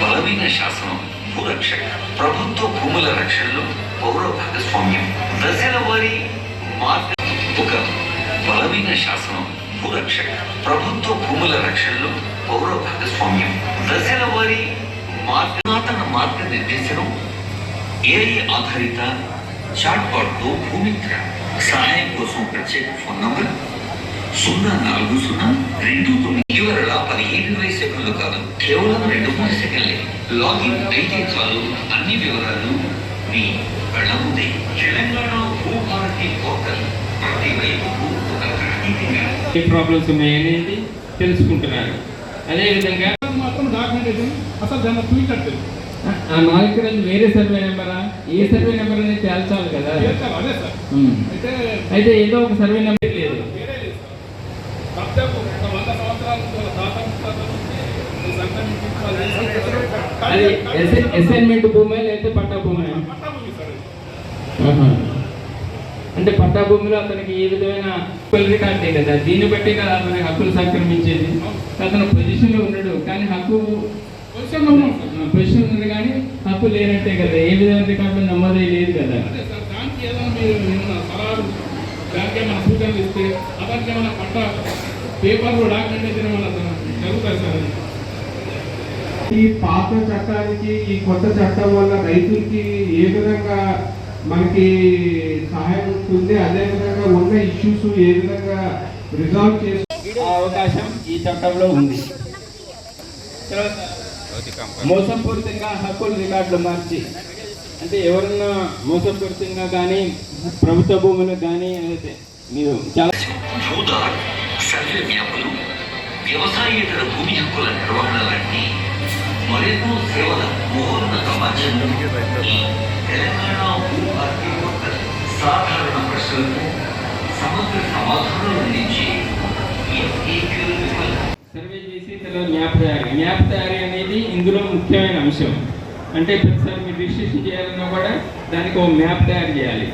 బలమైన శాసనం భూరక్ష ప్రభుత్వ భూముల రక్షణలో పౌర భాగస్వామ్యం. దశల వారి మార్గ ఒక బలమైన శాసనం భూరక్ష ప్రభుత్వ భూముల రక్షణలో పౌర భాగస్వామ్యం. దశల వారి మార్గమాతన మార్గనిర్దేశనం ఏఐ ఆధారిత చాట్బాట్తో భూమిత్ర సహాయం కోసం ప్రత్యేక ఫోన్ నంబర్ సున్నా నాలుగు సున్నా రెండు తొమ్మిది ఇటీవల పదిహేను ఇరవై సెకండ్లు కాదు కేవలం రెండు మూడు సెకండ్లే. లాగిన్ అయితే చాలు. అన్ని వివరాలు మీ కళ్ళ ముందే. తెలంగాణ భూభారతి పోర్టల్. ప్రతి వైపుకు ఒక ఏ ప్రాబ్లమ్స్ ఉన్నాయనేది తెలుసుకుంటున్నారు. అదేవిధంగా మాత్రం డాక్యుమెంటేషన్ అసలు దాన్ని చూపించట్లేదు ఆ నాలుగు రోజులు వేరే సర్వే నెంబరా? ఏ సర్వే నెంబర్ అనేది తేల్చాలి కదా? అదే సార్. అయితే ఏదో ఒక సర్వే నెంబర్ లేదు. అది అసై- అసైన్మెంట్ భూమి లేకపోతే పట్టా భూమి. అంటే పట్టా భూమిలో అతనికి ఏ విధమైన హక్కులు రికార్డే కదా దీన్ని బట్టి కదా అతనికి హక్కులు సంక్రమించేది. అతను పొజిషన్లో ఉన్నాడు. కానీ హక్కు పొజిషన్ ఉంది కానీ హక్కు లేనట్టే కదా. ఏ విధమైన రికార్డు నమోదై లేదు కదా. దానికి ఏదైనా మీరు సలహాలు దానికి ఏమైనా సూచనలు ఇస్తే అతనికి ఏమైనా పట్ట పేపర్లు డాక్యుమెంటేషన్ ఏమైనా జరుగుతాయి సార్. ఈ పాత చట్టానికి ఈ కొత్త చట్టం వల్ల రైతులకి ఏ విధంగా మనకి సహాయం ఉంటుంది? అదే విధంగా ఉన్న ఇష్యూస్ ఏ విధంగా రిజాల్వ్ చేసి ఆ అవకాశం ఈ చట్టంలో ఉంది. తర్వాత మోసపూరితంగా హక్కుల రికార్డులు మార్చి అంటే ఎవరన్నా మోసపూరితంగా కానీ ప్రభుత్వ భూములు కానీ అయితే మీరు చాలా భూదార్ సర్వే మ్యాపులు వ్యవసాయేతర భూమి హక్కుల నిర్వహణ లాంటి మరెన్నో సేవల మహోన్నత మాధ్యమం ఈ తెలంగాణ భూ భారతి సాధారణ ప్రశ్నలకు సమగ్ర సమాధానం అందించి సర్వే చేసి తర్వాత మ్యాప్ తయారీ. మ్యాప్ తయారీ అనేది ఇందులో ముఖ్యమైన అంశం. అంటే ప్రతిసారి మీరు రిజిస్ట్రేషన్ చేయాలన్నా కూడా దానికి ఒక మ్యాప్ తయారు చేయాలి.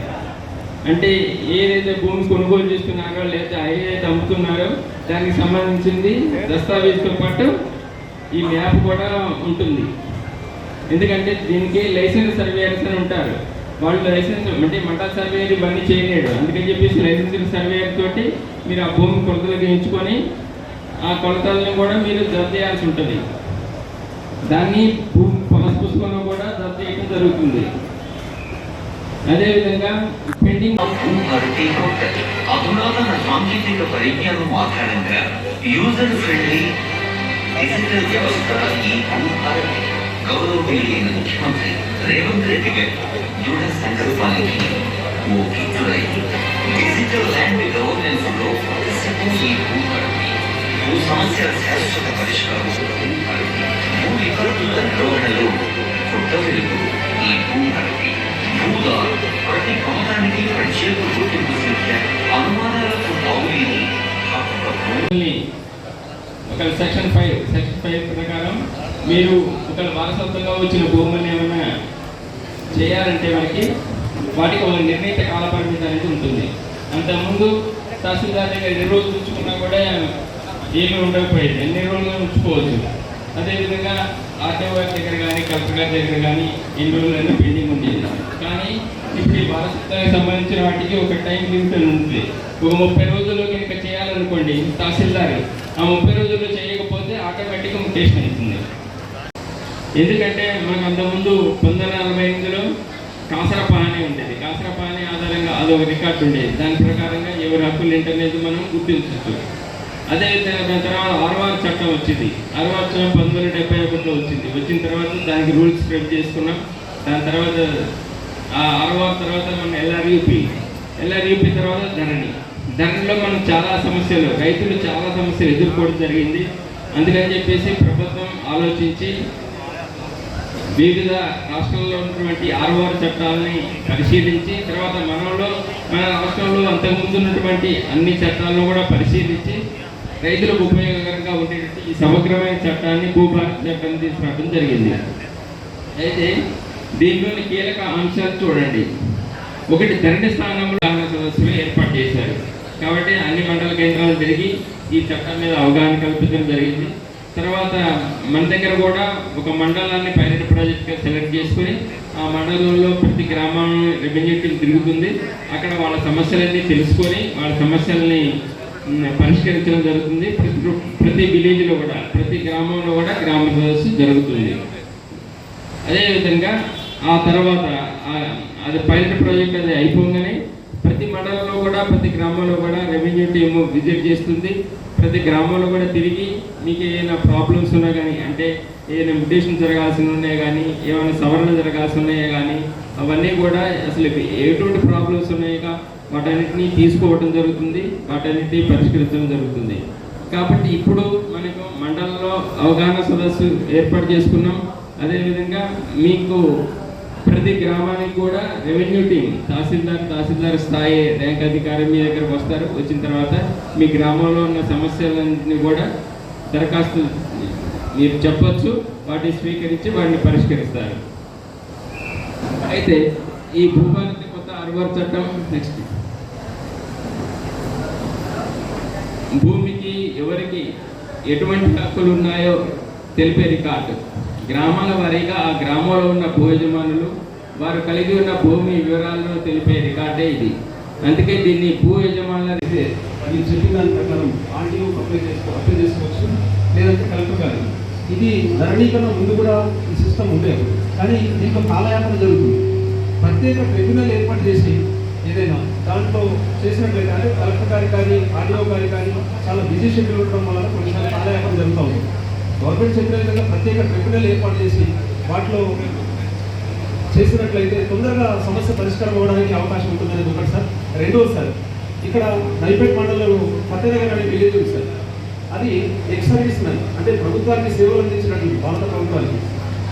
అంటే ఏదైతే భూమి కొనుగోలు చేస్తున్నారో లేదా ఏదైతే అమ్ముతున్నారో దానికి సంబంధించింది దస్తావేజ్తో పాటు ఈ మ్యాప్ కూడా ఉంటుంది. ఎందుకంటే దీనికి లైసెన్స్ సర్వేయర్స్ అని ఉంటారు. వాళ్ళు లైసెన్స్ అంటే మండల సర్వేయర్ ఇవన్నీ చేయలేడు. అందుకని చెప్పేసి లైసెన్స్ సర్వేయర్ తోటి మీరు ఆ భూమి కొలతలు గీయించుకొని ఆ కొలతలను కూడా మీరు జత చేయాల్సి ఉంటుంది. దాన్ని భూమి పాస్ పుస్తకంలో కూడా జత చేయడం జరుగుతుంది. అదేవిధంగా పెండింగ్ భారతి పోర్టల్ అధునాతన సాంకేతిక పరిజ్ఞానం ఆధారంగా యూజర్ ఫ్రెండ్లీ డిజిటల్ వ్యవస్థ ఈ భూభారతి గౌరవనీయులైన ముఖ్యమంత్రి రేవంత్ రెడ్డి గారి దృఢ సంకల్పానికి ఓ కిట్టులై డిజిటల్ ల్యాండ్ గవర్నెన్స్లో ప్రతిష్టం ఈ భూభారతి భూ సమస్యల శాశ్వత పరిష్కారం భూభారతి భూ వికల్పుల నిర్వహణలో కొత్త వెలుగు ఈ భూభారతి భూదా ప్రతి ప్రత్యేక గుర్తింపు సంఖ్య అనుమానాలకు ఒక సెక్షన్ ఫైవ్ సెక్షన్ ఫైవ్ ప్రకారం మీరు ఒక వారసత్వంగా వచ్చిన భూములను ఏమైనా చేయాలంటే మనకి వాటికి ఒక నిర్ణీత కాల పరిమితి అనేది ఉంటుంది. అంతకుముందు తహసీల్దార్ దగ్గర ఎన్ని రోజులు ఉంచుకున్నా కూడా ఏమీ ఉండకపోయేది. ఎన్ని రోజులు ఉంచుకోవచ్చు. అదేవిధంగా ఆర్టీఓ గారి దగ్గర కానీ కలెక్టర్ గారి దగ్గర కానీ ఎన్ని రోజులైనా పెండింగ్ ఉంది. కానీ ఇప్పుడు ఈ వారసత్వానికి సంబంధించిన వాటికి ఒక టైం లిమిట్ ఉంటుంది ఒక ముప్పై రోజుల్లో కనుక చేయాలనుకోండి తహసీల్దార్ ఆ ముప్పై రోజుల్లో చేయకపోతే ఆటోమేటిక్గా ముటేషన్ అవుతుంది. ఎందుకంటే మనకు అంతకుముందు పంతొమ్మిది వందల నలభై ఎనిమిదిలో కాసర పహాని ఉండేది. కాసర ఆధారంగా అదొక రికార్డు ఉండేది. దాని ప్రకారంగా ఎవరి హక్కులు ఏంటనేది మనం గుర్తించవచ్చు. అదేవిధంగా దాని తర్వాత ఆర్వార్ చట్టం వచ్చింది. ఆర్వార్ చట్టం పంతొమ్మిది వందల డెబ్బై ఒకటిలో వచ్చింది. వచ్చిన తర్వాత దానికి రూల్స్ స్ప్రెడ్ చేసుకున్నాం. దాని తర్వాత ఆ ఆర్వార్ తర్వాత మన ఎల్ఆర్యూపీ ఎల్ఆర్యూపీ తర్వాత ధరణి. ధరణిలో మనం చాలా సమస్యలు రైతులు చాలా సమస్యలు ఎదుర్కోవడం జరిగింది. అందుకని చెప్పేసి ప్రభుత్వం ఆలోచించి వివిధ రాష్ట్రాల్లో ఉన్నటువంటి ఆర్ఓఆర్ చట్టాలని పరిశీలించి తర్వాత మనలో మన రాష్ట్రంలో అంతకుముందు ఉన్నటువంటి అన్ని చట్టాలను కూడా పరిశీలించి రైతులకు ఉపయోగకరంగా ఉండేటట్టు ఈ సమగ్రమైన చట్టాన్ని భూభారత చట్టాన్ని తీసుకురావడం జరిగింది. అయితే దీనిలోని కీలక అంశాలు చూడండి. ఒకటి ధరణి స్థానంలో సదస్సులు ఏర్పాటు చేశారు. కాబట్టి అన్ని మండల కేంద్రాలు తిరిగి ఈ చట్టం మీద అవగాహన కల్పించడం జరిగింది. తర్వాత మన దగ్గర కూడా ఒక మండలాన్ని పైలట్ ప్రాజెక్ట్గా సెలెక్ట్ చేసుకుని ఆ మండలంలో ప్రతి గ్రామం రెవెన్యూ టీం తిరుగుతుంది. అక్కడ వాళ్ళ సమస్యలన్నీ తెలుసుకొని వాళ్ళ సమస్యల్ని పరిష్కరించడం జరుగుతుంది. ప్రతి ప్రతి విలేజ్లో కూడా ప్రతి గ్రామంలో కూడా గ్రామ సదస్సు జరుగుతుంది. అదేవిధంగా ఆ తర్వాత అది పైలట్ ప్రాజెక్ట్ అది అయిపోగానే ప్రతి మండలంలో కూడా ప్రతి గ్రామంలో కూడా రెవెన్యూ టీము విజిట్ చేస్తుంది. ప్రతి గ్రామంలో కూడా తిరిగి మీకు ఏమైనా ప్రాబ్లమ్స్ ఉన్నా కానీ అంటే ఏదైనా మ్యుటేషన్ జరగాల్సి ఉన్నాయి కానీ ఏమైనా సవరణ జరగాల్సి ఉన్నాయా కానీ అవన్నీ కూడా అసలు ఎటువంటి ప్రాబ్లమ్స్ ఉన్నాయిగా వాటన్నిటిని తీసుకోవడం జరుగుతుంది వాటన్నిటిని పరిష్కరించడం జరుగుతుంది. కాబట్టి ఇప్పుడు మనకు మండలంలో అవగాహన సదస్సు ఏర్పాటు చేసుకున్నాం. అదేవిధంగా మీకు ప్రతి గ్రామానికి కూడా రెవెన్యూ టీం తహసీల్దార్ తహసీల్దార్ స్థాయి ర్యాంక్ అధికారి మీ దగ్గరకు వస్తారు. వచ్చిన తర్వాత మీ గ్రామంలో ఉన్న సమస్యలన్నింటినీ కూడా దరఖాస్తు మీరు చెప్పచ్చు వాటిని స్వీకరించి వాటిని పరిష్కరిస్తారు. అయితే ఈ భూభారతి కొత్త అరవర్ చట్టం నెక్స్ట్. భూమికి ఎవరికి ఎటువంటి హక్కులు ఉన్నాయో తెలిపే రికార్డు. గ్రామాల వారీగా ఆ గ్రామంలో ఉన్న భూ యజమానులు వారు కలిగి ఉన్న భూమి వివరాలను తెలిపే రికార్డే ఇది. అందుకే దీన్ని భూ యజమానుల అయితే అది చెప్పిన దాని ప్రకారం ఆర్డీఓ అప్లై చేసుకో అప్లై చేసుకోవచ్చు లేదంటే కలెక్టర్ గారు. ఇది ధరణీకరణ ముందు కూడా ఈ సిస్టమ్ ఉండేది కానీ దీంట్లో కాలయాపన జరుగుతుంది. ప్రత్యేక ట్రిబ్యునల్ ఏర్పాటు చేసి ఏదైనా దాంట్లో చేసినట్లయితే కలెక్టర్ గారికి కానీ ఆర్డీఓ గారికి కానీ చాలా బిజీ షెడ్యూల్ ఉండడం వల్ల కొన్నిసార్లు కాలయాపన జరుగుతూ ఉంటుంది గవర్నమెంట్ చెప్పిన విధంగా ప్రత్యేక ట్రిబ్యునల్ ఏర్పాటు చేసి వాటిలో చేసినట్లయితే తొందరగా సమస్య పరిష్కారం అవ్వడానికి అవకాశం ఉంటుందని ఒకటి సార్. రెండోది సార్ ఇక్కడ నైపేట్ మండలంలో ఫతేనగర్ అనే విలేజ్ ఉంది సార్. అది ఎక్స్ సర్వీస్ మ్యాన్ అంటే ప్రభుత్వానికి సేవలు అందించినట్టు భారత ప్రభుత్వానికి.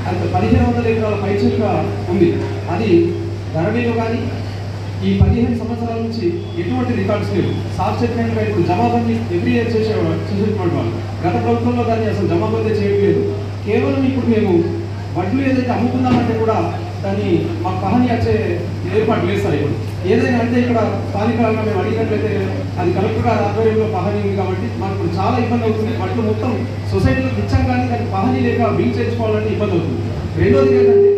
అది పదిహేను వందల ఎకరాల పైచులుగా ఉంది. అది ధరణిలో కానీ ఈ పదిహేను సంవత్సరాల నుంచి ఎటువంటి రికార్డ్స్ లేవు. సాఫ్ చెప్పినట్టుగా ఇప్పుడు జమాబందీ ఎవ్రీ ఇయర్ చేసే చేసేటువంటి వాళ్ళు. గత ప్రభుత్వంలో దాన్ని అసలు జమాబందీ చేయట్లేదు. కేవలం ఇప్పుడు మేము వడ్లు ఏదైతే అమ్ముకుందామంటే కూడా దాన్ని మాకు పహని వచ్చే ఏర్పాటు లేదు సార్ ఇప్పుడు. ఏదైనా అంటే ఇక్కడ స్థానికంగా మేము అడిగినట్లయితే అది కలెక్టర్ గారి ఆధ్వర్యంలో పహని ఉంది కాబట్టి మాకు ఇప్పుడు చాలా ఇబ్బంది అవుతుంది. వడ్లు మొత్తం సొసైటీలో ఇచ్చాం కానీ దానికి పహని లేక బిల్ చేయించుకోవాలంటే ఇబ్బంది అవుతుంది. రెండోది ఏంటంటే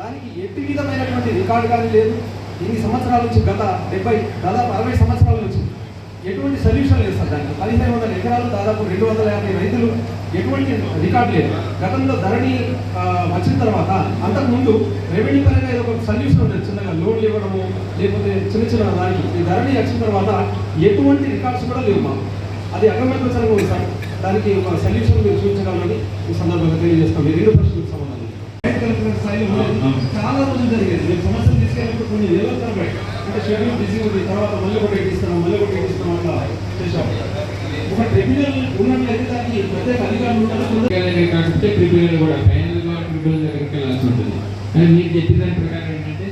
దానికి ఎట్టి విధమైనటువంటి రికార్డు కానీ లేదు. ఇన్ని సంవత్సరాల నుంచి గత డెబ్బై దాదాపు అరవై సంవత్సరాల నుంచి ఎటువంటి సొల్యూషన్ లేదు సార్ దానికి. పదిహేను వందల ఎకరాలు దాదాపు రెండు వందల యాభై రైతులు ఎటువంటి రికార్డు లేదు. గతంలో ధరణి వచ్చిన తర్వాత అంతకుముందు రెవెన్యూ పరంగా ఏదో ఒక సొల్యూషన్ ఉండేది చిన్నగా లోన్లు ఇవ్వడము లేకపోతే చిన్న చిన్న దానికి. ఈ ధరణి వచ్చిన తర్వాత ఎటువంటి రికార్డ్స్ కూడా లేవు మాకు. అది అగమ్యగోచరంగా ఉంది సార్. దానికి ఒక సొల్యూషన్ మీరు చూపించగలమని ఈ సందర్భంగా తెలియజేస్తాం. ఈ రెండు ప్రశ్నలకు సంబంధించి. స్థాయిలో. చాలా రోజులు జరిగేది మేము సమస్యలు తీసుకెళ్ళినప్పుడు కొన్ని నిరంతరం తరబడి అంటే షెడ్యూల్ బిజీ ఉంది తర్వాత మళ్ళీ ఒకటి ఎక్కిస్తున్నాం మళ్ళీ ఒకటి ఎక్కిస్తున్నాం అట్లా చేశాం. ఒక ట్రిబ్యునల్ ఉన్నట్లయితే దానికి ప్రత్యేక అధికారులు ఉంటారు ట్రిబ్యునల్ కూడా ఫైనల్గా ట్రిబ్యునల్ దగ్గరికి వెళ్ళాల్సి ఉంటుంది. కానీ మీరు చెప్పిన దాని ప్రకారం ఏంటంటే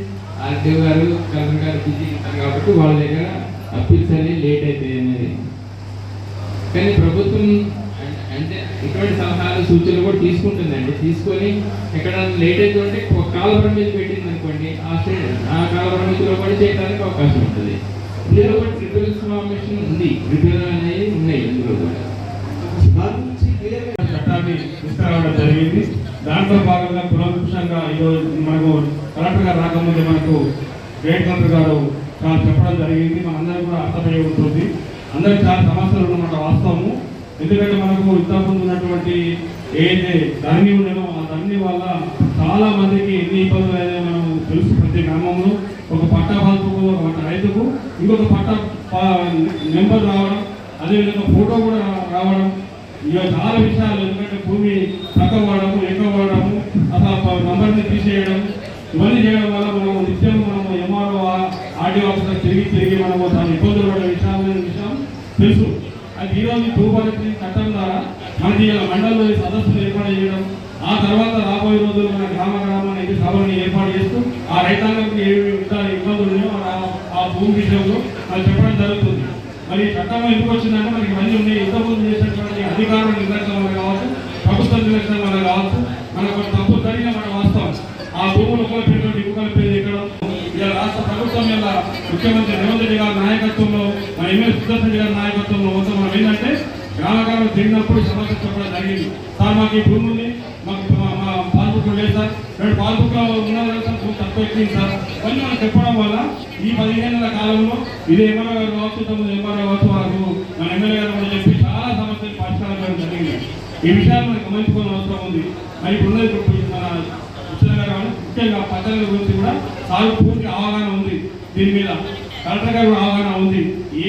ఆర్టీఓ గారు కలెక్టర్ గారు బిజీ ఉంటారు కాబట్టి వాళ్ళ దగ్గర అప్పీల్స్ అనేవి లేట్ అవుతాయి అనేది. కానీ ప్రభుత్వం ఇటువంటి సలహాలు సూచనలు కూడా తీసుకుంటుందండి. తీసుకొని ఎక్కడ లేట్ అవుతుంటే ఒక కాల పరిమితి పెట్టింది అనుకోండి ఆ ఆ కాల పరిమితిలో కూడా చేయడానికి అవకాశం ఉంటుంది. ఇందులో కూడా ట్రిపుల్ ఇన్ఫర్మేషన్ ఉంది. ట్రిపుల్ అనేది ఉన్నాయి ఇందులో కూడా. చట్టాన్ని తీసుకురావడం జరిగింది. దాంట్లో భాగంగా పునఃపుషంగా ఈరోజు మనకు కలెక్టర్ గారు రాకముందు మనకు గ్రేట్ కలెక్టర్ గారు చాలా చెప్పడం జరిగింది. మనందరికీ కూడా అర్థమయ్యే ఉంటుంది. అందరికి చాలా సమస్యలు ఉన్నమాట వాస్తవము. ఎందుకంటే మనకు ఇంతకుముందు ఉన్నటువంటి ఏదైతే ధరణి ఉండేనో ఆ ధరణి వల్ల చాలా మందికి ఎన్ని ఇబ్బందులు అయితే మనం తెలుసు ప్రతి గ్రామంలో. ఒక పట్టా బాధకు ఒక రైతుకు ఇంకొక పట్ట నెంబర్ రావడం అదేవిధంగా ఫోటో కూడా రావడం. ఇక చాలా విషయాలు ఎందుకంటే భూమి తక్కువ వాడము ఎక్కువ వాడము అసలు నంబర్ని తీసేయడం ఇవన్నీ చేయడం వల్ల మనము నిత్యం మనము ఎంఆర్ఓ ఆర్డీఓ ఆఫీసర్ తిరిగి తిరిగి మనము చాలా ఇబ్బందులు పడే విషయాలు విషయం తెలుసు. అది ఈరోజు భూభారతి చట్టం ద్వారా మనకి ఇలా మండలంలో సదస్సులు ఏర్పాటు చేయడం ఆ తర్వాత రాబోయే రోజుల్లో మన గ్రామ గ్రామానికి సభలను ఏర్పాటు చేస్తూ ఆ రైతాంగం ఏ ఇబ్బందులు ఉన్నాయో ఆ- ఆ భూమి విషయంలో అది చెప్పడం జరుగుతుంది. మరి చట్టం ఎందుకు వచ్చిందంటే మనకి మళ్ళీ ఉన్నాయి. ఇంతకుముందు చేసినటువంటి అధికారుల నిర్లక్ష్యం వల్ల కావచ్చు ప్రభుత్వ నిర్లక్ష్యం వల్ల కావచ్చు. మనకు తప్పు జరిగిన మన వాస్తవం. ఆ భూములు ఒకరి పేరు ఇంకొకరి ప్రభుత్వం మీద ముఖ్యమంత్రి రేవంత్ రెడ్డి గారి నాయకత్వంలో మన ఎమ్మెల్యే సుదర్శన్ గారి నాయకత్వంలో మొత్తం మనం ఏంటంటే గ్రామ తిరిగినప్పుడు సమస్య చెప్పడం జరిగింది. సార్ మాకు ఈ భూమి ఉంది మాకు మా- మా లేదు సార్. రెండు పాస్బుక్ ఉన్నది సార్ భూమి తక్కువ ఎక్కింది సార్. కొన్ని మనం చెప్పడం వల్ల ఈ పదిహేనుల కాలంలో ఇది ఎంఆర్ఓ గారు కావచ్చు తొమ్మిది ఎంఆర్ఓ కావచ్చు వాళ్ళకు మన ఎమ్మెల్యే గారు కూడా చెప్పి చాలా సమస్యలు పరిష్కారం చేయడం జరిగింది. ఈ విషయాలు మనం గమనించుకోవాల్సిన అవసరం ఉంది. మరి ఇప్పుడు ఉన్నది ఇప్పుడు మన కృష్ణ గారు ముఖ్యంగా పద్ధతుల గురించి కూడా సాగు పూర్తి అవగాహన ఉంది. దీని మీద కలెక్టర్ గారు అవగాహన ఉంది.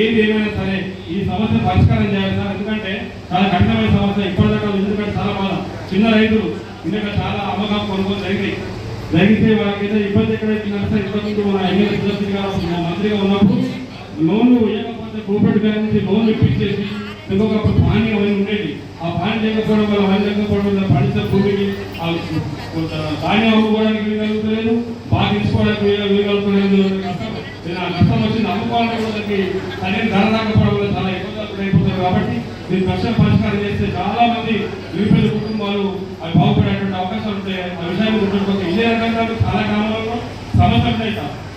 ఏది ఏమైనా సరే ఈ సమస్య పరిష్కారం చేయాలి సార్. ఎందుకంటే చాలా కఠినమైన సమస్య ఇప్పటిదాకా ఎందుకంటే చాలా బాధ. చిన్న రైతులు ఇందాక చాలా అమ్మకాలు కొనుగోలు జరిగినాయి. జరిగితే వాళ్ళకి ఏదో ఇబ్బంది ఎక్కడైతే నడిస్తే ఇబ్బంది మన ఎమ్మెల్యే సుదర్శన్ గారు మంత్రిగా ఉన్నప్పుడు లోన్లు ఇవ్వకపోతే కోఆపరేటివ్ బ్యాంక్ నుంచి లోన్లు ఇప్పించేసి ఇంకొకప్పుడు పానీ అవన్నీ ఉండేది. ఆ పానీ లేకపోవడం వల్ల అవన్నీ లేకపోవడం వల్ల పండిత భూమికి ధాన్యం అమ్ముకోవడానికి వీలగలుగుతలేదు బాగా తీసుకోవడానికి వీలగలుగుతలేదు నేను ఆ కష్టం వచ్చింది అమ్ముకోవాలని కూడా సరైన ధర రాకపోవడం వల్ల చాలా ఇబ్బందులు అయిపోతారు కాబట్టి దీని ప్రశ్న పరిష్కారం చేస్తే చాలా మంది నిరుపేద కుటుంబాలు అవి బాగుపడేటువంటి అవకాశాలు ఉంటాయి. ఆ విషయాన్ని గుర్తుంచుకోవచ్చు ఇదే రకంగా చాలా గ్రామాలలో సమస్యలు ఉంటాయి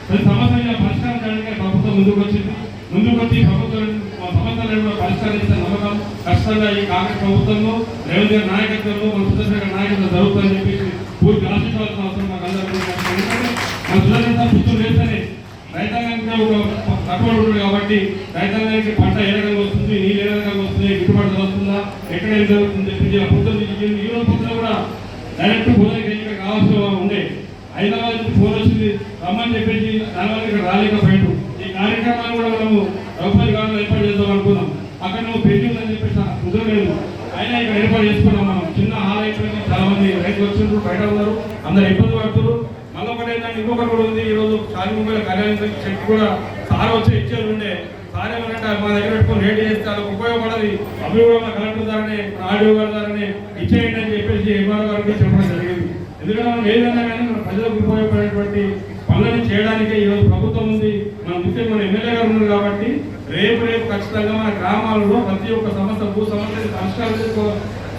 ప్రతి సమస్య పరిష్కారం చేయడానికి ప్రభుత్వం ముందుకు వచ్చింది ముందుకు వచ్చి ప్రభుత్వం సమస్యలను కూడా పరిష్కరించిన నమ్మకం ఖచ్చితంగా ఈ కాంగ్రెస్ ప్రభుత్వంలో రేవంత్ గారి నాయకత్వంలో మన సుదర్శన్ నాయకత్వం జరుగుతుందని చెప్పేసి పూర్తి ఆశించవలసిన అవసరం మాకు అందరికీ. మన సుదర్శన్ సార్ వేస్తేనే రైతాంగానికి ఒక తక్కువ ఉంటుంది కాబట్టి రైతాంగానికి పంట ఏ రకంగా వస్తుంది నీళ్ళు ఏ రకంగా వస్తుంది గిట్టుబాటు ధర వస్తుందా ఎక్కడ ఏం జరుగుతుంది చెప్పి ఆ ఈ- రోజు పొద్దున కూడా డైరెక్ట్ భోజనం ఇక్కడ కావాల్సిన ఉండే. హైదరాబాద్ నుంచి ఫోన్ వచ్చింది రమ్మని చెప్పేసి దానివల్ల ఇక్కడ రాలేకపోయాడు ఈ కార్యక్రమాన్ని కూడా మనము రూపాయలు కావాలి వెళ్తాం అనుకున్నాం. అక్కడ నువ్వు పెళ్ళి ఉందని చెప్పేసి కుదరలేదు అయినా ఇక్కడ ఏర్పాటు చేసుకున్నాం మనం. చిన్న హాల్ అయిపోయింది. చాలా మంది రైతులు వచ్చిండ్రు బయట ఉన్నారు. అందరు ఇబ్బంది పడుతున్నారు. మళ్ళీ ఒకటి ఏంటంటే ఇంకొకటి కూడా ఉంది. ఈ రోజు కార్యాలయం చెక్ కూడా సార్ వచ్చి ఇచ్చారు ఉండే. సార్ ఏమంటే మా దగ్గర పెట్టుకుని రేట్ చేస్తే వాళ్ళకి ఉపయోగపడది. అవి కూడా కలెక్టర్ ద్వారానే ఆడియో గారి ద్వారానే ఇచ్చేయండి అని చెప్పేసి ఎంఆర్ గారికి చెప్పడం జరిగింది. ఎందుకంటే మనం ఏదైనా కానీ మన ప్రజలకు ఉపయోగపడేటువంటి పనులను చేయడానికే ఈరోజు ప్రభుత్వం ఉంది. మన ముఖ్యంగా మన ఎమ్మెల్యే గారు ఉన్నారు కాబట్టి రేపు రేపు ఖచ్చితంగా మన గ్రామాలలో ప్రతి ఒక్క సమస్య భూ సమస్యని పరిష్కారం చేసుకో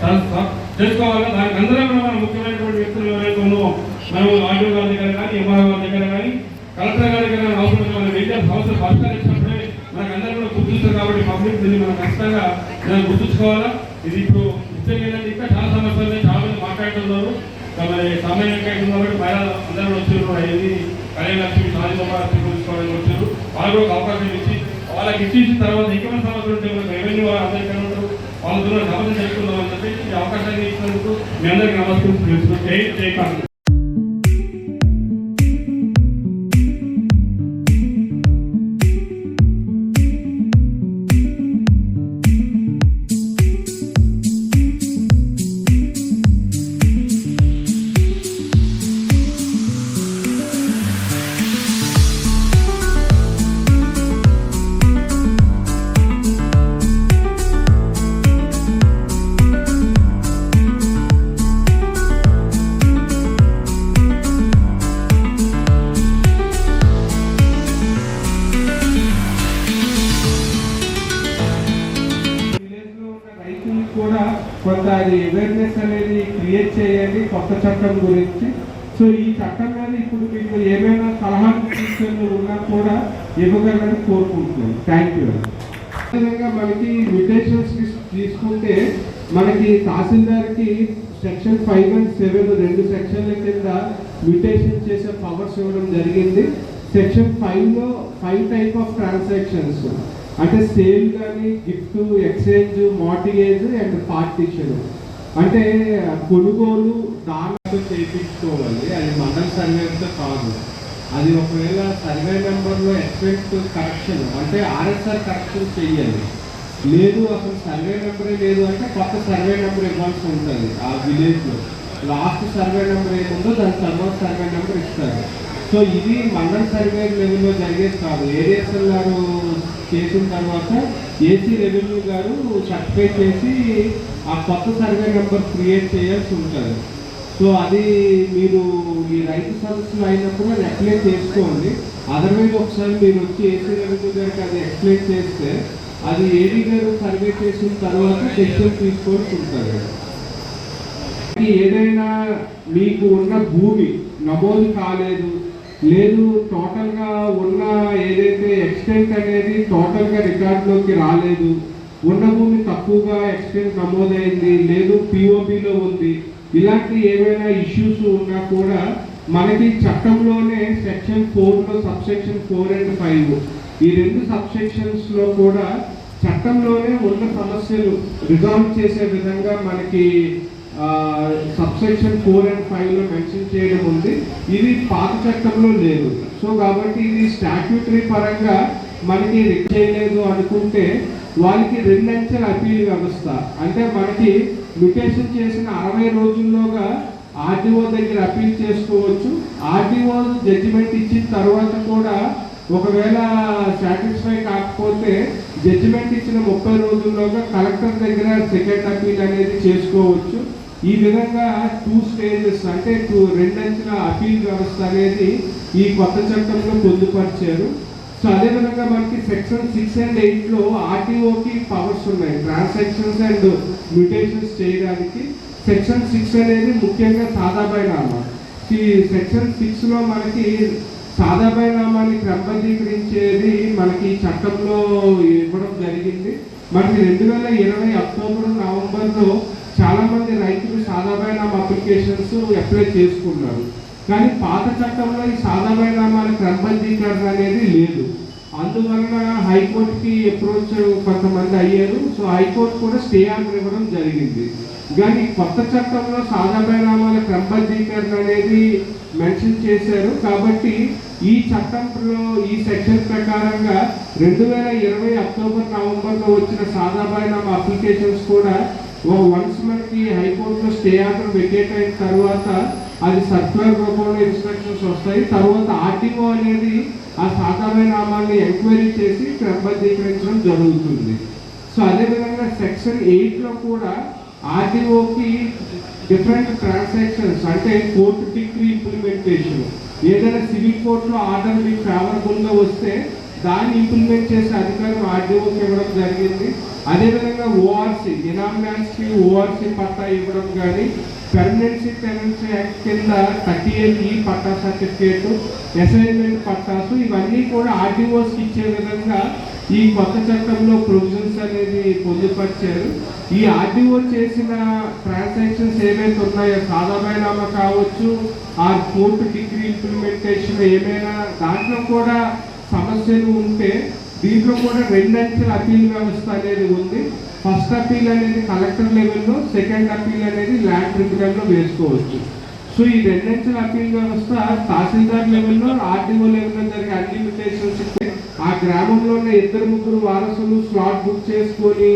స- చేసుకోవాలి దానికి అందరం మన ముఖ్యమైనటువంటి వ్యక్తులు ఎవరైతే ఉన్నామో మనం ఆడియో గారి దగ్గర కానీ ఎంఆర్ఓ గారి దగ్గర కానీ కలెక్టర్ గారి దగ్గర కానీ అవసరం మన వెంటనే సమస్య పరిష్కరించినప్పుడే మనకు అందరూ కూడా గుర్తిస్తారు కాబట్టి పబ్లిక్ దీన్ని మనం ఖచ్చితంగా దాన్ని గుర్తుంచుకోవాలా? ఇది ఇప్పుడు ముఖ్యంగా ఇంకా చాలా సమస్యలు చాలా మంది మాట్లాడుతున్నారు మరి సమయం ఇక్కడ కాబట్టి పైన అందరూ వచ్చారు. అయ్యింది కళ్యాణ లక్ష్మి సాధిబాబా తీసుకోవడానికి వచ్చారు. వాళ్ళు ఒక అవకాశం ఇచ్చి వాళ్ళకి ఇచ్చేసిన తర్వాత ఇంకేమైనా సమస్యలు ఉంటే మనకు రెవెన్యూ వాళ్ళు అందరూ ఇక్కడ ఉంటారు వాళ్ళతో సమస్య చేసుకుందాం అని చెప్పి ఈ అవకాశాన్ని ఇచ్చినందుకు మీ అందరికీ నమస్కారం జై జై కాంగ్రెస్. చేయండి కొత్త చట్టం గురించి. సో ఈ చట్టం మీద ఇప్పుడు మీకు ఏమైనా సలహాలు సూచనలు ఉన్నా కూడా ఇవ్వగలని కోరుకుంటున్నాను. థ్యాంక్ యూ విధంగా మనకి మ్యూటేషన్స్ తీసుకుంటే మనకి తహసీల్దార్కి సెక్షన్ ఫైవ్ అండ్ సెవెన్ రెండు సెక్షన్ల కింద మ్యూటేషన్ చేసే పవర్స్ ఇవ్వడం జరిగింది. సెక్షన్ ఫైవ్లో ఫైవ్ టైప్ ఆఫ్ ట్రాన్సాక్షన్స్. అంటే సేల్ కానీ gift exchange mortgage and partition. అంటే కొనుగోలు దానితో చేయించుకోవాలి. అది మండల సర్వేతో కాదు. అది ఒకవేళ సర్వే నెంబర్లో ఎక్స్పెక్ట్ కరెక్షన్ అంటే ఆర్ఎస్ఆర్ కరెక్షన్ చేయాలి. లేదు అసలు సర్వే నెంబరే లేదు అంటే కొత్త సర్వే నెంబర్ ఇవ్వాల్సి ఉంటుంది ఆ విలేజ్లో. లాస్ట్ సర్వే నెంబర్ ఏముందో దాని తర్వాత సర్వే నెంబర్ ఇస్తారు. సో ఇది మండల సర్వే లెవెల్లో జరిగేది కాదు. ఏరియాసల్ గారు చేసిన తర్వాత ఏసీ రెవెన్యూ గారు సర్టిఫై చేసి ఆ కొత్త సర్వే నెంబర్ క్రియేట్ చేయాల్సి ఉంటుంది. సో అది మీరు ఈ రైతు సమస్యలు అయినప్పుడు అది అప్లై చేసుకోండి. అదర్వైజ్ ఒకసారి మీరు వచ్చి ఏసీ రెవెన్యూ గారికి అది ఎక్స్ప్లెయిన్ చేస్తే అది ఏడీ గారు సర్వే చేసిన తర్వాత డెసిషన్ తీసుకోవాల్సి ఉంటుంది. ఏదైనా మీకు ఉన్న భూమి నమోదు కాలేదు లేదు టోటల్గా ఉన్న ఏదైతే ఎక్స్టెంట్ అనేది టోటల్గా రికార్డులోకి రాలేదు. ఉన్న భూమి తక్కువగా ఎక్స్టెంట్ నమోదైంది లేదు పిఓబిలో ఉంది. ఇలాంటి ఏమైనా ఇష్యూస్ ఉన్నా కూడా మనకి చట్టంలోనే సెక్షన్ ఫోర్లో sub section four and five ఈ రెండు సబ్సెక్షన్స్లో కూడా చట్టంలోనే ఉన్న సమస్యలు రిజాల్వ్ చేసే విధంగా మనకి సబ్సెక్షన్ ఫోర్ అండ్ ఫైవ్లో మెన్షన్ చేయడం ఉంది. ఇది పాత చట్టంలో లేదు. సో కాబట్టి ఇది స్టాట్యూటరీ పరంగా మనకి రిక్ చేయలేదు అనుకుంటే వాళ్ళకి రెండంచెల అపీల్ వ్యవస్థ. అంటే మనకి మ్యుటేషన్ చేసిన అరవై రోజుల్లోగా ఆర్డీఓ దగ్గర అపీల్ చేసుకోవచ్చు. ఆర్డీఓ జడ్జిమెంట్ ఇచ్చిన తర్వాత కూడా ఒకవేళ సాటిస్ఫై కాకపోతే జడ్జిమెంట్ ఇచ్చిన ముప్పై రోజుల్లోగా కలెక్టర్ దగ్గర సెకండ్ అపీల్ అనేది చేసుకోవచ్చు. ఈ విధంగా టూ స్టేజెస్ అంటే టూ రెండంచెల అపీల్ వ్యవస్థ అనేది ఈ కొత్త చట్టంలో పొందుపరిచారు. సో అదేవిధంగా మనకి సెక్షన్ సిక్స్ అండ్ ఎయిట్లో ఆర్టీఓకి పవర్స్ ఉన్నాయి. ట్రాన్సాక్షన్స్ అండ్ మ్యూటేషన్స్ చేయడానికి సెక్షన్ సిక్స్ అనేది ముఖ్యంగా సాదాబైనామా ఈ సెక్షన్ సిక్స్లో మనకి సాదాబాయి నామాన్ని క్రమబద్ధీకరించేది మనకి ఈ చట్టంలో ఇవ్వడం జరిగింది. మనకి రెండు వేల ఇరవై అక్టోబర్ నవంబర్లో చాలా మంది రైతులు సాదాబైనామా అప్లికేషన్స్ అప్లై చేసుకున్నారు కానీ పాత చట్టంలో ఈ సాధారణామాల క్రమబద్ధీకరణ అనేది లేదు. అందువలన హైకోర్టుకి అప్రోచ్ కొంతమంది అయ్యారు. సో హైకోర్టు కూడా స్టే ఆర్డర్ ఇవ్వడం జరిగింది. కానీ కొత్త చట్టంలో సాధారణామాల క్రమబద్ధీకరణ అనేది మెన్షన్ చేశారు. కాబట్టి ఈ చట్టంలో ఈ సెక్షన్ ప్రకారంగా రెండు వేల ఇరవై అక్టోబర్ నవంబర్లో వచ్చిన సాధారణామా అప్లికేషన్స్ కూడా వన్స్ మనకి హైకోర్టులో స్టే ఆర్డర్ వెకేట్ అయిన తర్వాత అది సర్క్యులర్ రూపంలో ఇన్స్ట్రక్షన్స్ వస్తాయి. తర్వాత ఆర్టీఓ అనేది ఆ సాధారణ నామాన్ని ఎంక్వైరీ చేసి క్రమబద్ధీకరించడం జరుగుతుంది. సో అదేవిధంగా సెక్షన్ ఎయిట్లో కూడా ఆర్టీఓకి డిఫరెంట్ ట్రాన్సాక్షన్స్ అంటే కోర్టు డిగ్రీ ఇంప్లిమెంటేషన్. ఏదైనా సివిల్ కోర్టులో ఆర్డర్ మీకు ఫేవరబుల్గా వస్తే దాన్ని ఇంప్లిమెంట్ చేసే అధికారం ఆర్డీఓకి ఇవ్వడం జరిగింది. అదేవిధంగా ఓఆర్సీ ఇనామినాన్స్కి ఓఆర్సీ పట్టా ఇవ్వడం కానీ పెర్మనెన్సీ టెనెన్సీ యాక్ట్ కింద థర్టీ ఎయిట్ ఈ పట్టా సర్టిఫికేట్ అసైన్మెంట్ పట్టాసు ఇవన్నీ కూడా ఆర్డీఓస్కి ఇచ్చే విధంగా ఈ కొత్త చట్టంలో ప్రొవిజన్స్ అనేది పొందుపరిచారు. ఈ ఆర్డీఓ చేసిన ట్రాన్సాక్షన్స్ ఏవైతే ఉన్నాయో సాధారణామా కావచ్చు ఆ కోర్టు డిగ్రీ ఇంప్లిమెంటేషన్ ఏమైనా దాంట్లో కూడా సమస్యలు ఉంటే దీంట్లో కూడా రెండంచెల అపీల్ వ్యవస్థ అనేది ఉంది. ఫస్ట్ అపీల్ అనేది కలెక్టర్ లెవెల్లో సెకండ్ అపీల్ అనేది ల్యాండ్ ట్రిబ్యునల్లో వేసుకోవచ్చు. సో ఈ రెండంచెల అపీల్ వ్యవస్థ తహసీల్దార్ లెవెల్లో ఆర్డీఓ లెవెల్లో జరిగే అన్ని లిమిటేషన్స్ ఆ గ్రామంలో ఉన్న ఇద్దరు ముగ్గురు వారసులు స్లాట్ బుక్ చేసుకొని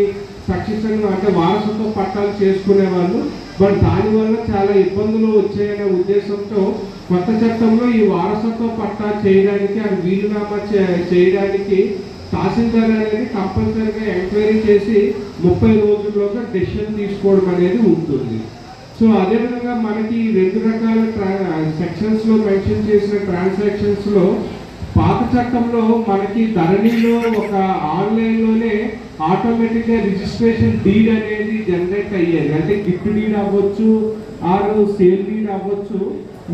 సక్సెషన్ అంటే వారసత్వ పట్టాలు చేసుకునే వాళ్ళు బట్ దానివల్ల చాలా ఇబ్బందులు వచ్చాయనే ఉద్దేశంతో కొత్త చట్టంలో ఈ వారసత్వ పట్టా చేయడానికి అది వీలునామా చేయడానికి తహసీల్దార్ అనేది కంపల్సరీగా ఎంక్వైరీ చేసి ముప్పై రోజుల్లోగా డెసిషన్ తీసుకోవడం అనేది ఉంటుంది. సో అదేవిధంగా మనకి రెండు రకాల ట్రా సెక్షన్స్లో మెన్షన్ చేసిన ట్రాన్సాక్షన్స్లో పాత చట్టంలో మనకి ధరణిలో ఒక ఆన్లైన్లోనే ఆటోమేటిక్గా ఆటోమేటిక్గా రిజిస్ట్రేషన్ డీడ్ అనేది జనరేట్ అయ్యేది. అంటే గిఫ్ట్ డీడ్ అవ్వచ్చు ఆర్ సేల్ డీడ్ అవ్వచ్చు.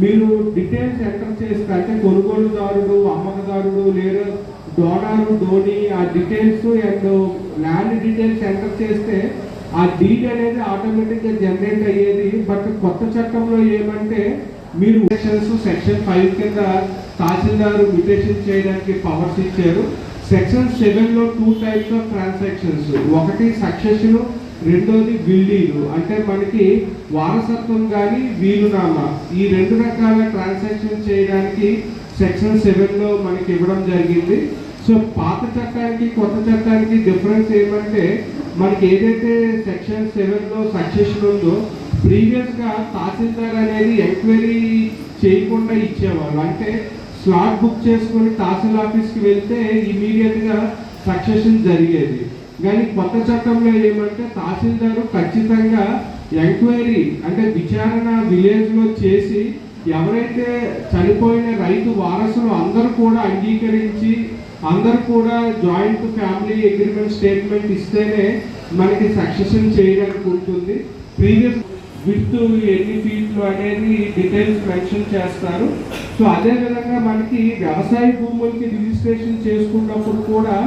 మీరు డీటెయిల్స్ ఎంటర్ చేస్తే అంటే కొనుగోలుదారుడు అమ్మకదారుడు లేదా డోనారు ధోని ఆ details and land details enter చేస్తే ఆ డీడ్ అనేది ఆటోమేటిక్గా జనరేట్ అయ్యేది. బట్ కొత్త చట్టంలో ఏమంటే మీరు సెక్షన్స్ సెక్షన్ ఫైవ్ కింద తహసీల్దారు మ్యూటేషన్ చేయడానికి పవర్స్ ఇచ్చారు. సెక్షన్ సెవెన్లో టూ టైప్స్ ఆఫ్ ట్రాన్సాక్షన్స్ ఒకటి సక్సెషన్ రెండోది బిల్డీలు అంటే మనకి వారసత్వం కానీ వీలునామా. ఈ రెండు రకాల ట్రాన్సాక్షన్ చేయడానికి సెక్షన్ సెవెన్లో మనకి ఇవ్వడం జరిగింది. సో పాత చట్టానికి కొత్త చట్టానికి డిఫరెన్స్ ఏమంటే మనకి ఏదైతే సెక్షన్ సెవెన్లో సక్సెషన్ ఉందో ప్రీవియస్గా తహసీల్దార్ అనేది ఎంక్వైరీ చేయకుండా ఇచ్చేవాళ్ళు అంటే స్లాట్ బుక్ చేసుకొని తహసీల్ ఆఫీస్కి వెళ్తే ఇమీడియట్గా సక్సెషన్ జరిగేది. కానీ కొత్త చట్టంలో ఏమంటే తహసీల్దారు ఖచ్చితంగా ఎంక్వైరీ అంటే విచారణ విలేజ్లో చేసి ఎవరైతే చనిపోయిన రైతు వారసులు అందరూ కూడా అంగీకరించి అందరూ కూడా జాయింట్ ఫ్యామిలీ అగ్రిమెంట్ స్టేట్మెంట్ ఇస్తేనే మనకి సక్సెషన్ చేయడానికి ఉంటుంది ప్రీవియస్ విత్ ఎన్ని ఫీట్లు అనేది డీటెయిల్స్ మెన్షన్ చేస్తారు. సో అదేవిధంగా మనకి వ్యవసాయ భూములకి రిజిస్ట్రేషన్ చేసుకున్నప్పుడు కూడా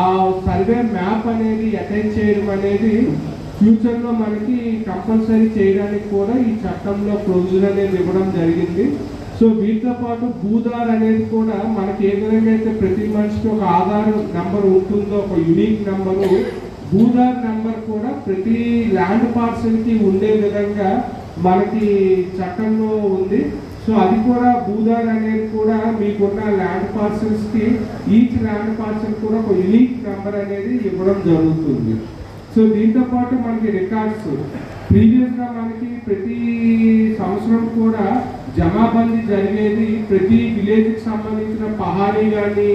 ఆ సర్వే మ్యాప్ అనేది అటెండ్ చేయడం అనేది ఫ్యూచర్లో మనకి కంపల్సరీ చేయడానికి కూడా ఈ చట్టంలో ప్రొవిజన్ అనేది ఇవ్వడం జరిగింది. సో వీటితో పాటు భూదార్ అనేది కూడా మనకి ఏ విధంగా అయితే ప్రతి మనిషికి ఒక ఆధార్ నెంబర్ ఉంటుందో ఒక యునిక్ నెంబరు భూదార్ నంబర్ కూడా ప్రతి ల్యాండ్ పార్సల్కి ఉండే విధంగా మనకి చట్టంలో ఉంది. సో అది కూడా భూదార్ అనేది కూడా మీకున్న ల్యాండ్ పార్సల్స్కి ఈచ్ ల్యాండ్ పార్సల్ కూడా ఒక యునీక్ నెంబర్ అనేది ఇవ్వడం జరుగుతుంది. సో దీంతో పాటు మనకి రికార్డ్స్ ప్రీవియస్గా మనకి ప్రతి సంవత్సరం కూడా జమాబందీ జరిగేది ప్రతి విలేజ్కి సంబంధించిన పహారీ కానీ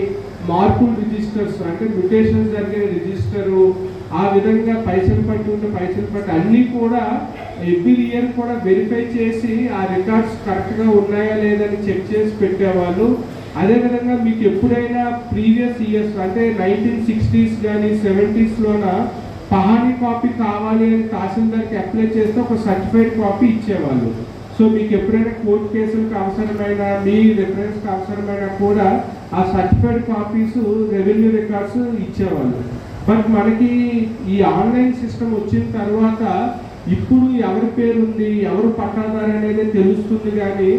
మార్పుల్ రిజిస్టర్స్ అంటే మ్యుటేషన్స్ జరిగే రిజిస్టరు ఆ విధంగా పైసలు పట్టి ఉంటే పైసలు పట్టి అన్నీ కూడా ఎవ్రీ ఇయర్ కూడా వెరిఫై చేసి ఆ రికార్డ్స్ కరెక్ట్గా ఉన్నాయా లేదని చెక్ చేసి పెట్టేవాళ్ళు. అదేవిధంగా మీకు ఎప్పుడైనా ప్రీవియస్ ఇయర్స్ అంటే నైన్టీన్ సిక్స్టీస్ కానీ సెవెంటీస్లోన పహానీ కాపీ కావాలి అని తహసీల్దార్కి అప్లై చేస్తే ఒక సర్టిఫైడ్ కాపీ ఇచ్చేవాళ్ళు. సో మీకు ఎప్పుడైనా కోర్టు కేసులకు అవసరమైన మీ రిఫరెన్స్కి అవసరమైన కూడా ఆ సర్టిఫైడ్ కాపీస్ రెవెన్యూ రికార్డ్స్ ఇచ్చేవాళ్ళు. బట్ మనకి ఈ ఆన్లైన్ సిస్టమ్ వచ్చిన తర్వాత ఇప్పుడు ఎవరి పేరు ఉంది ఎవరు పట్టాదారు అనేది తెలుస్తుంది కానీ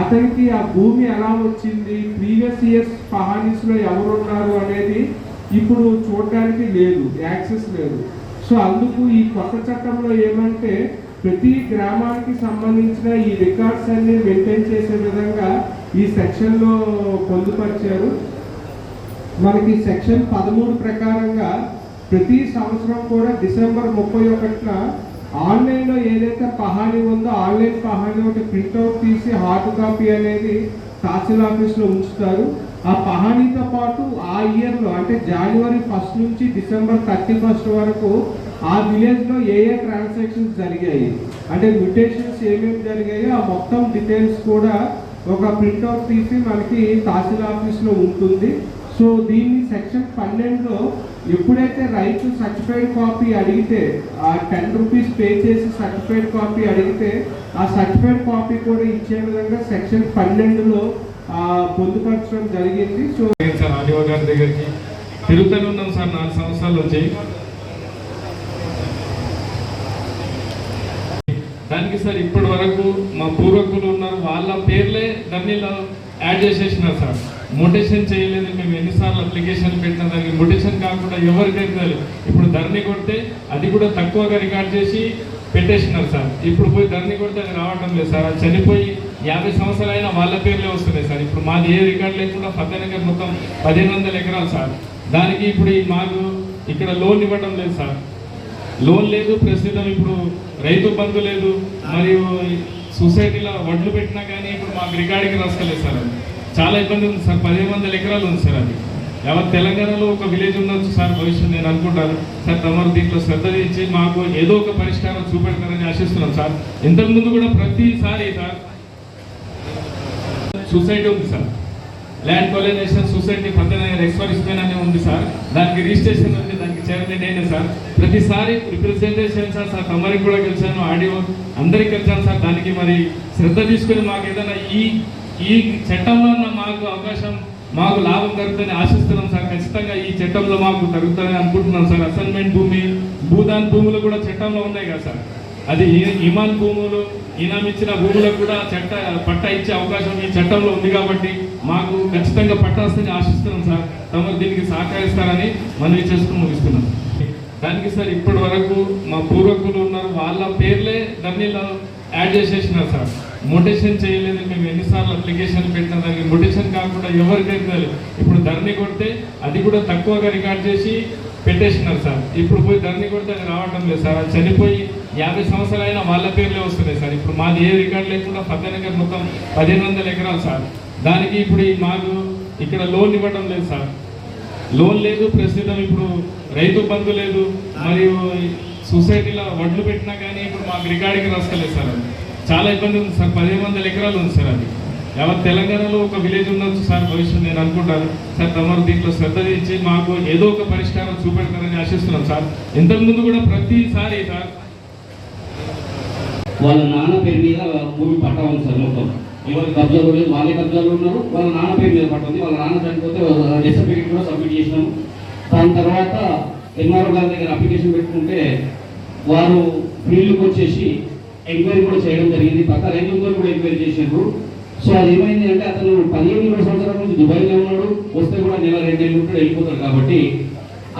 అతనికి ఆ భూమి ఎలా వచ్చింది ప్రీవియస్ ఇయర్స్ పహానీస్లో ఎవరు ఉన్నారు అనేది ఇప్పుడు చూడడానికి లేదు యాక్సెస్ లేదు. సో అందుకు ఈ కొత్త చట్టంలో ఏమంటే ప్రతి గ్రామానికి సంబంధించిన ఈ రికార్డ్స్ అన్ని మెయింటైన్ చేసే విధంగా ఈ సెక్షన్లో పొందుపరిచారు. మనకి సెక్షన్ పదమూడు ప్రకారంగా ప్రతి సంవత్సరం కూడా డిసెంబర్ ముప్పై ఒకటిన ఆన్లైన్లో ఏదైతే పహానీ ఉందో ఆన్లైన్ పహానీ ఒకటి ప్రింట్అవుట్ తీసి హార్డ్ కాపీ అనేది తహసీల్ ఆఫీస్లో ఉంచుతారు. ఆ పహానీతో పాటు ఆ ఇయర్లో అంటే జనవరి ఫస్ట్ నుంచి డిసెంబర్ థర్టీ ఫస్ట్ వరకు ఆ విలేజ్లో ఏ ఏ ట్రాన్సాక్షన్స్ జరిగాయి అంటే మ్యూటేషన్స్ ఏమేమి జరిగాయో ఆ మొత్తం డీటెయిల్స్ కూడా ఒక ప్రింట్అవుట్ తీసి మనకి తహసీల్ ఆఫీస్లో ఉంటుంది. సో దీన్ని సెక్షన్ పన్నెండులో ఎప్పుడైతే రైతు సర్టిఫైడ్ కాపీ అడిగితే ఆ టెన్ రూపీస్ పే చేసి సర్టిఫైడ్ కాపీ అడిగితే ఆ సర్టిఫైడ్ కాపీ కూడా ఇచ్చే విధంగా సెక్షన్ పన్నెండులో పొందుపరచడం జరిగింది. సో సార్ ఆడియో గారి దగ్గరికి తిరుగుతూనే ఉన్నాం సార్ నాలుగు సంవత్సరాల నుంచి. దానికి సార్ ఇప్పటి వరకు మా పూర్వకులు ఉన్నారు వాళ్ళ పేర్లే దానిలో యాడ్ చేసేసినారు సార్. మొటేషన్ చేయలేదు మేము ఎన్నిసార్లు అప్లికేషన్ పెట్టినా దానికి మొటేషన్ కాకుండా ఎవరికైతే ఇప్పుడు ధరణి కొడితే అది కూడా తక్కువగా రికార్డ్ చేసి పెట్టేసినారు సార్. ఇప్పుడు పోయి ధరణి కొడితే అది రావడం లేదు సార్. అది చనిపోయి యాభై సంవత్సరాలైనా వాళ్ళ పేర్లే వస్తున్నాయి సార్. ఇప్పుడు మాది ఏ రికార్డ్ లేకుండా ఫతేనగర్ మొత్తం పదిహేను వందల ఎకరాలు సార్. దానికి ఇప్పుడు ఈ మాకు ఇక్కడ లోన్ ఇవ్వడం లేదు సార్. లోన్ లేదు ప్రస్తుతం ఇప్పుడు రైతు బంధు లేదు. మరియు సొసైటీలో వడ్లు పెట్టినా కానీ ఇప్పుడు మాకు రికార్డింగ్ రాసుకోలేదు సార్ అది. చాలా ఇబ్బంది ఉంది సార్. పదిహేను వందల ఎకరాలు ఉంది సార్ అది. ఎవరు తెలంగాణలో ఒక విలేజ్ ఉండొచ్చు సార్ భవిష్యత్తు నేను అనుకుంటాను. సార్ తమరు దీంట్లో శ్రద్ధ ఇచ్చి మాకు ఏదో ఒక పరిష్కారం చూపెడతారని ఆశిస్తున్నాం సార్. ఇంతకుముందు కూడా ప్రతిసారి సార్ సొసైటీ ఉంది సార్. ల్యాండ్ కొలైజేషన్ సొసైటీ పద్దెనిమిది ఎక్స్పరిస్మెన్ అని ఉంది సార్. దానికి రిజిస్ట్రేషన్ ఉంది దానికి చైర్మన్ నేనే సార్. ప్రతిసారి రిప్రజెంటేషన్ సార్ సార్ తమరికి కూడా గెలిచాను ఆడియో అందరికి గెలిచాను సార్. దానికి మరి శ్రద్ధ తీసుకుని మాకు ఏదైనా ఈ ఈ చట్టంలో ఉన్న మాకు అవకాశం మాకు లాభం జరుగుతుందని ఆశిస్తున్నాం సార్. ఖచ్చితంగా ఈ చట్టంలో మాకు జరుగుతుందని అనుకుంటున్నాం సార్. అసైన్మెంట్ భూమి భూదాన్ భూములు కూడా చట్టంలో ఉన్నాయి కదా సార్. అది ఇమాన్ భూములు ఈనాం ఇచ్చిన భూములకు కూడా చట్ట పట్ట ఇచ్చే అవకాశం ఈ చట్టంలో ఉంది కాబట్టి మాకు ఖచ్చితంగా పట్టాల్సింది వస్తుందని ఆశిస్తున్నాం సార్. తమరు దీనికి సహకరిస్తారని మనవి చేసుకుని ముగిస్తున్నాం. దానికి సార్ ఇప్పటి వరకు మా పూర్వకులు ఉన్నారు. వాళ్ళ పేర్లే దానిలో యాడ్ చేసేసినారు సార్. మొటేషన్ చేయలేదు మేము ఎన్నిసార్లు అప్లికేషన్ పెట్టిన దానికి మొటేషన్ కాకుండా ఎవరికైతే ఇప్పుడు ధరణి కొడితే అది కూడా తక్కువగా రికార్డ్ చేసి పెట్టేసినారు సార్. ఇప్పుడు పోయి ధరణి కొడితే అది రావడం లేదు సార్. అది చనిపోయి యాభై సంవత్సరాలైనా వాళ్ళ పేర్లే వస్తున్నాయి సార్. ఇప్పుడు మాది ఏ రికార్డ్ లేకుండా పద్దెనిమిది మొత్తం పదిహేను వందల ఎకరాలు సార్. దానికి ఇప్పుడు మాకు ఇక్కడ లోన్ ఇవ్వడం లేదు సార్. లోన్ లేదు ప్రస్తుతం ఇప్పుడు రైతు బంధు లేదు. మరియు సొసైటీలో వడ్లు పెట్టినా కానీ ఇప్పుడు మాకు రికార్డుకి రాసుకోలేదు సార్ అది. చాలా ఇబ్బంది ఉంది సార్. పదిహేను వందల ఎకరాలు ఉంది సార్ అది. ఎవరు తెలంగాణలో ఒక విలేజ్ ఉండొచ్చు సార్ భవిష్యత్తు నేను అనుకుంటాను. సార్ తమరు దీంట్లో శ్రద్ధ ఇచ్చి మాకు ఏదో ఒక పరిష్కారం చూపెడతారని ఆశిస్తున్నాం సార్. ఇంతకుముందు కూడా ప్రతిసారి సార్. వాళ్ళ నాన్న పేరు మీద భూమి పట్టా ఉంది సార్ మొత్తం. ఎవరి కబ్జాలు లేదు వాళ్ళే కబ్జాలు ఉన్నారు. వాళ్ళ నాన్న పేరు మీద పట్ట ఉంది వాళ్ళ నాన్న చనిపోతే డిసర్టిఫికేట్ కూడా సబ్మిట్ చేసినాము. దాని తర్వాత ఎంఆర్ఓ గారి దగ్గర అప్లికేషన్ పెట్టుకుంటే వారు ఫీల్డ్కి వచ్చేసి ఎంక్వైరీ కూడా చేయడం జరిగింది. పక్క రైతులతో కూడా ఎంక్వైరీ చేశారు సో అది ఏమైంది అంటే అతను పదిహేను ఇరవై సంవత్సరాల నుంచి దుబాయ్లో ఉన్నాడు. వస్తే కూడా నెల రెండు నెలలు కూడా వెళ్ళిపోతాడు కాబట్టి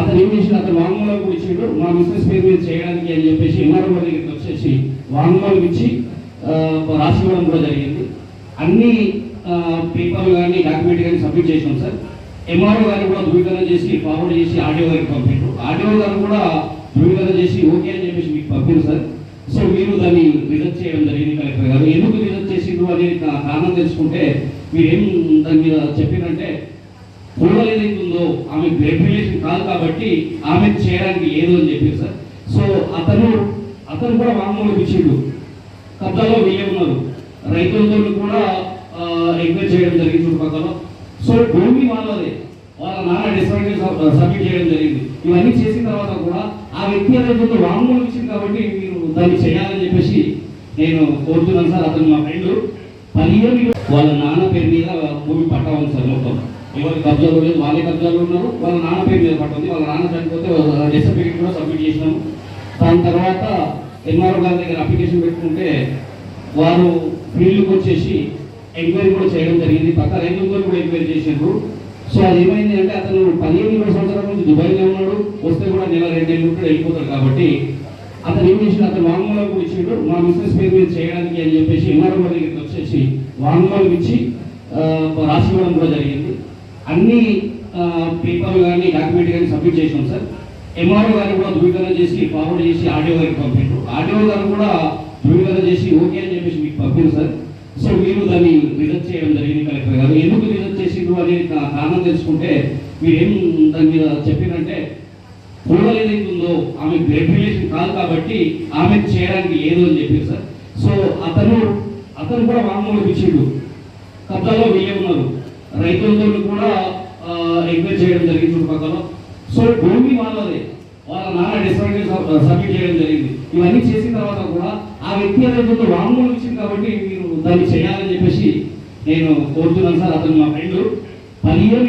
అతను ఏం చేసిన అతను వాంగ్మూలం కూడా ఇచ్చిండు. మా బిజినెస్ పేరు మీద చేయడానికి అని చెప్పేసి ఎంఆర్ఓ దగ్గరికి వచ్చేసి వాంగ్మూలం ఇచ్చి రాసి ఇవ్వడం కూడా జరిగింది. అన్ని పేపర్లు కానీ డాక్యుమెంట్ కానీ సబ్మిట్ చేసినాం సార్. ఎంఆర్ఓ గారు కూడా ధృవీకరణ చేసి ఫార్వర్డ్ చేసి ఆడియో గారికి పంపించారు ఆడియో గారు కూడా ధృవీకరణ చేసి ఓకే అని చెప్పేసి మీకు పంపారు సార్. సో మీరు దాన్ని రిజెక్ట్ చేయడం జరిగింది కలెక్టర్ గారు. ఎందుకు రిజెక్ట్ చేసిండ్రు అనేది కారణం తెలుసుకుంటే మీరేం దాని మీద చెప్పినంటే పూర్వం ఏదైతే ఉందో ఆమె బ్లడ్ రిలేషన్ కాదు కాబట్టి ఆమె చేయడానికి ఏదో అని చెప్పారు సార్. సో అతను అతను కూడా వాంగ్మూలం ఇచ్చిండు. కబ్జాలో వీళ్ళే ఉన్నారు. రైతులతో కూడా ఎంక్వైరీ చేయడం జరిగింది చుట్టుపక్కల. సో భూమి వాళ్ళదే. వాళ్ళ నాన్న డిసైడ్ సబ్మిట్ చేయడం జరిగింది. ఇవన్నీ చేసిన తర్వాత కూడా ఆ వ్యక్తి ఏదైతే వాంగ్మూలం ఇచ్చింది కాబట్టి మీరు దాన్ని చేయాలని చెప్పేసి నేను కోరుతున్నాను సార్. అతను మా ఫ్రెండ్ పదిహేను వాళ్ళ నాన్న పేరు మీద భూమి పట్టా ఉంది సార్ మొత్తం. ఎవరి కబ్జాలు లేదు వాళ్ళే కబ్జాలు ఉన్నారు. వాళ్ళ నాన్న పేరు మీద పట్టుంది వాళ్ళ నాన్న చనిపోతే డెత్ సర్టిఫికేట్ కూడా సబ్మిట్ చేసినాము. దాని తర్వాత ఎన్ఆర్ఓ గారి దగ్గర అప్లికేషన్ పెట్టుకుంటే వారు ఫీల్డ్కి వచ్చేసి ఎంక్వైరీ కూడా చేయడం జరిగింది. పక్క రైతులతో కూడా ఎంక్వైరీ చేసిండ్రు సో అది ఏమైంది అంటే అతను పదిహేను ఇరవై సంవత్సరాల నుంచి దుబాయ్లో ఉన్నాడు. వస్తే కూడా నెల రెండు నెలలు కూడా వెళ్ళిపోతాడు కాబట్టి అతను ఏం చేసిన అతను వాంగ్మూలం కూడా ఇచ్చిండు. మా బిజినెస్ పేరు మీద చేయడానికి అని చెప్పేసి ఎంఆర్ఓ దగ్గరికి వచ్చేసి వాంగ్మూలం ఇచ్చి రాసి ఇవ్వడం కూడా జరిగింది. అన్ని పేపర్లు కానీ డాక్యుమెంట్ కానీ సబ్మిట్ చేసినాం సార్. ఎంఆర్ఓ గారు కూడా ధృవీకరణ చేసి ఫార్వర్డ్ చేసి ఆడియో గారికి పంపించారు ఆడియో గారు కూడా ధృవీకరణ చేసి ఓకే అని చెప్పేసి మీకు పంపారు సార్. సో మీరు దాన్ని రిజెక్ట్ చేయడం జరిగింది కలెక్టర్ గారు. ఎందుకు చేసిండ్రు అని కారణం తెలుసుకుంటే మీరేం దాని మీద చెప్పినంటే పూర్వం ఏదైతే ఉందో ఆమె బ్లడ్ రిలేషన్ కాదు కాబట్టి ఆమె చేయడానికి లేదు అని చెప్పారు సార్. సో అతను అతను కూడా వాంగ్మూలం ఇచ్చిండు కబ్జాలో వీళ్ళే ఉన్నారు. రైతులతో కూడా ఎంక్వైరీ చేయడం జరిగింది చుట్టుపక్కల సో భూమి వాళ్ళదే. వాళ్ళ నాన్న డిసైడ్ సబ్మిట్ చేయడం జరిగింది. ఇవన్నీ చేసిన తర్వాత కూడా ఆ వ్యక్తి ఏదైతే వాంగ్మూలం ఇచ్చింది కాబట్టి మీరు దాన్ని చేయాలని చెప్పేసి నేను కోరుతున్నాను సార్ అతను మా ఫ్రెండ్ పదిహేను